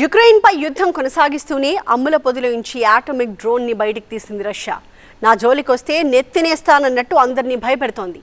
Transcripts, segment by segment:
యుక్రెయిన్పై యుద్ధం కొనసాగిస్తూనే అమ్ముల పొదిలోంచి ఉంచి యాటమిక్ డ్రోన్ని బయటికి తీసింది రష్యా. నా జోలికొస్తే నెత్తినేస్తానన్నట్టు అందరినీ భయపెడుతోంది.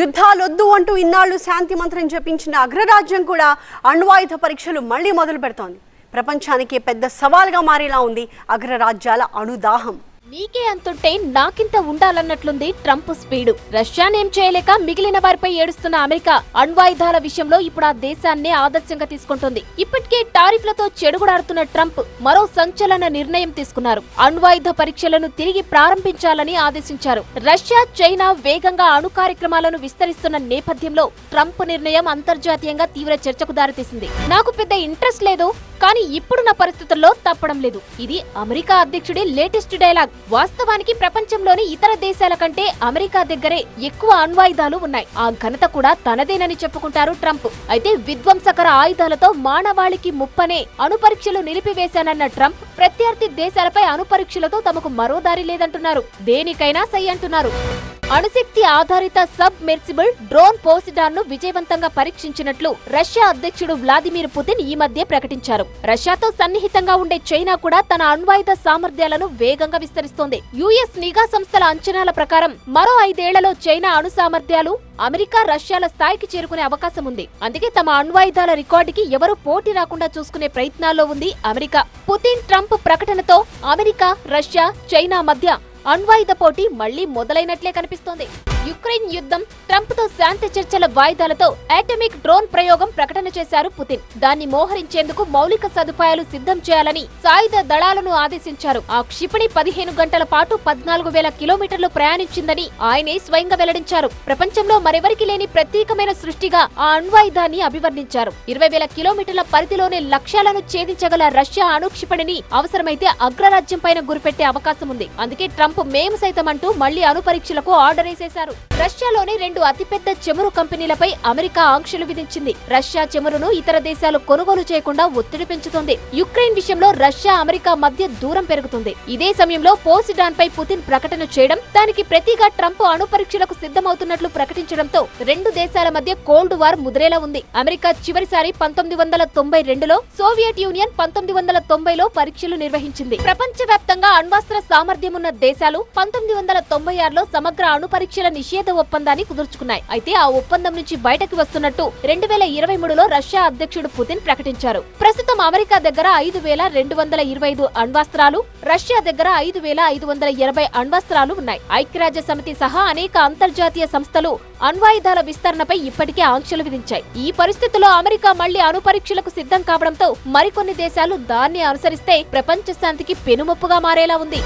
యుద్ధాలొద్దు అంటూ ఇన్నాళ్ళు శాంతి మంత్రం జపించిన అగ్రరాజ్యం కూడా అణ్వాయుధ పరీక్షలు మళ్ళీ మొదలు పెడుతోంది ప్రపంచానికి పెద్ద సవాల్గా మారేలా ఉంది అగ్రరాజ్యాల అణుదాహం. నీకే అంతుంటే నాకింత ఉండాలన్నట్లుంది ట్రంప్ స్పీడు. రష్యానేం చేయలేక మిగిలిన వారిపై ఏడుస్తున్న అమెరికా అణ్వాయుధాల విషయంలో ఇప్పుడు ఆ దేశాన్నే ఆదర్శంగా తీసుకుంటుంది. ఇప్పటికే టారిఫ్లతో చెడుగుడాడుతున్న ట్రంప్ మరో సంచలన నిర్ణయం తీసుకున్నారు. అణ్వాయుధ పరీక్షలను తిరిగి ప్రారంభించాలని ఆదేశించారు. రష్యా చైనా వేగంగా అణు కార్యక్రమాలను విస్తరిస్తున్న నేపథ్యంలో ట్రంప్ నిర్ణయం అంతర్జాతీయంగా తీవ్ర చర్చకు దారితీసింది. నాకు పెద్ద ఇంట్రెస్ట్ లేదు కానీ ఇప్పుడున్న పరిస్థితుల్లో తప్పడం లేదు. ఇది అమెరికా అధ్యక్షుడి లేటెస్ట్ డైలాగ్. వాస్తవానికి ప్రపంచంలోని ఇతర దేశాల కంటే అమెరికా దగ్గరే ఎక్కువ అణ్వాయుధాలు ఉన్నాయి. ఆ ఘనత కూడా తనదేనని చెప్పుకుంటారు ట్రంప్. అయితే విధ్వంసకర ఆయుధాలతో మానవాళికి ముప్పనే అణుపరీక్షలు నిలిపివేశానన్న ట్రంప్ ప్రత్యర్థి దేశాలపై అణుపరీక్షలతో తమకు మరో దారి లేదంటున్నారు. దేనికైనా సై అంటున్నారు. అణుశక్తి ఆధారిత సబ్ మెర్సిబుల్ డ్రోన్ పోసిడార్ను విజయవంతంగా పరీక్షించినట్లు రష్యా అధ్యక్షుడు వ్లాదిమిర్ పుతిన్ ఈ మధ్య ప్రకటించారు. రష్యాతో సన్నిహితంగా ఉండే చైనా కూడా తన అణ్వాయుధ సామర్థ్యాలను వేగంగా విస్తరిస్తోంది. యుఎస్ నిఘా సంస్థల అంచనాల ప్రకారం మరో ఐదేళ్ళలో చైనా అణు సామర్థ్యాలు అమెరికా రష్యాల స్థాయికి చేరుకునే అవకాశం ఉంది. అందుకే తమ అణ్వాయుధాల రికార్డుకి ఎవరూ పోటీ రాకుండా చూసుకునే ప్రయత్నాల్లో ఉంది అమెరికా. పుతిన్ ట్రంప్ ప్రకటనతో అమెరికా రష్యా చైనా మధ్య అన్వాయుధ పోటీ మళ్ళీ మొదలైనట్లే కనిపిస్తోంది. యుక్రెయిన్ యుద్ధం ట్రంప్తో శాంతి చర్చల వాయిదాలతో అటామిక్ డ్రోన్ ప్రయోగం ప్రకటన చేశారు పుతిన్. దాన్ని మోహరించేందుకు మౌలిక సదుపాయాలు సిద్ధం చేయాలని సాయుధ దళాలను ఆదేశించారు. ఆ క్షిపణి పదిహేను గంటల పాటు పద్నాలుగు వేల కిలోమీటర్లు ప్రయాణించిందని ఆయనే స్వయంగా వెల్లడించారు. ప్రపంచంలో మరెవరికి లేని ప్రత్యేకమైన సృష్టిగా ఆ అణ్వాయుధాన్ని అభివర్ణించారు. ఇరవై వేల కిలోమీటర్ల పరిధిలోనే లక్ష్యాలను ఛేదించగల రష్యా అణు క్షిపణిని అవసరమైతే అగ్రరాజ్యం పైన గురిపెట్టే అవకాశం ఉంది. అందుకే ట్రంప్ మేము సైతం అంటూ మళ్ళీ అణు పరీక్షలకు ఆర్డర్ వేసేశారు. రష్యాలోని రెండు అతిపెద్ద చెమురు కంపెనీలపై అమెరికా ఆంక్షలు విధించింది. రష్యా చెమురును ఇతర దేశాలు కొనుగోలు చేయకుండా ఒత్తిడి పెంచుతోంది. యుక్రెయిన్ విషయంలో రష్యా అమెరికా మధ్య దూరం పెరుగుతుంది. ఇదే సమయంలో పోసిడాన్ పై పుతిన్ ప్రకటన చేయడం దానికి ప్రతిగా ట్రంప్ అణు పరీక్షలకు సిద్ధమవుతున్నట్లు ప్రకటించడంతో రెండు దేశాల మధ్య కోల్డ్ వార్ ముదిరేలా ఉంది. అమెరికా చివరిసారి పంతొమ్మిది వందల తొంభై రెండులో సోవియట్ యూనియన్ పంతొమ్మిది వందల తొంభైలో పరీక్షలు నిర్వహించింది. ప్రపంచవ్యాప్తంగా అణ్వాస్త్ర సామర్థ్యం ఉన్న దేశాలు పంతొమ్మిది వందల తొంభై ఆరులో సమగ్ర అణు పరీక్షల నిషేధ ఒప్పందాన్ని కుదుర్చుకున్నాయి. అయితే ఆ ఒప్పందం నుంచి బయటకు వస్తున్నట్టు రెండు వేల ఇరవై మూడులో రష్యా అధ్యక్షుడు పుతిన్ ప్రకటించారు. ప్రస్తుతం అమెరికా దగ్గర ఐదు వేల రెండు వందల ఇరవై ఐదు అణ్వాస్త్రాలు రష్యా దగ్గర ఐదు వేల ఐదు వందల ఇరవై అణ్వాస్త్రాలు ఉన్నాయి. ఐక్యరాజ్య సమితి సహా అనేక అంతర్జాతీయ సంస్థలు అణ్వాయుధాల విస్తరణపై ఇప్పటికే ఆంక్షలు విధించాయి. ఈ పరిస్థితుల్లో అమెరికా మళ్ళీ అణు పరీక్షలకు సిద్ధం కావడంతో మరికొన్ని దేశాలు దాన్ని అనుసరిస్తే ప్రపంచ శాంతికి పెనుముప్పుగా మారేలా ఉంది.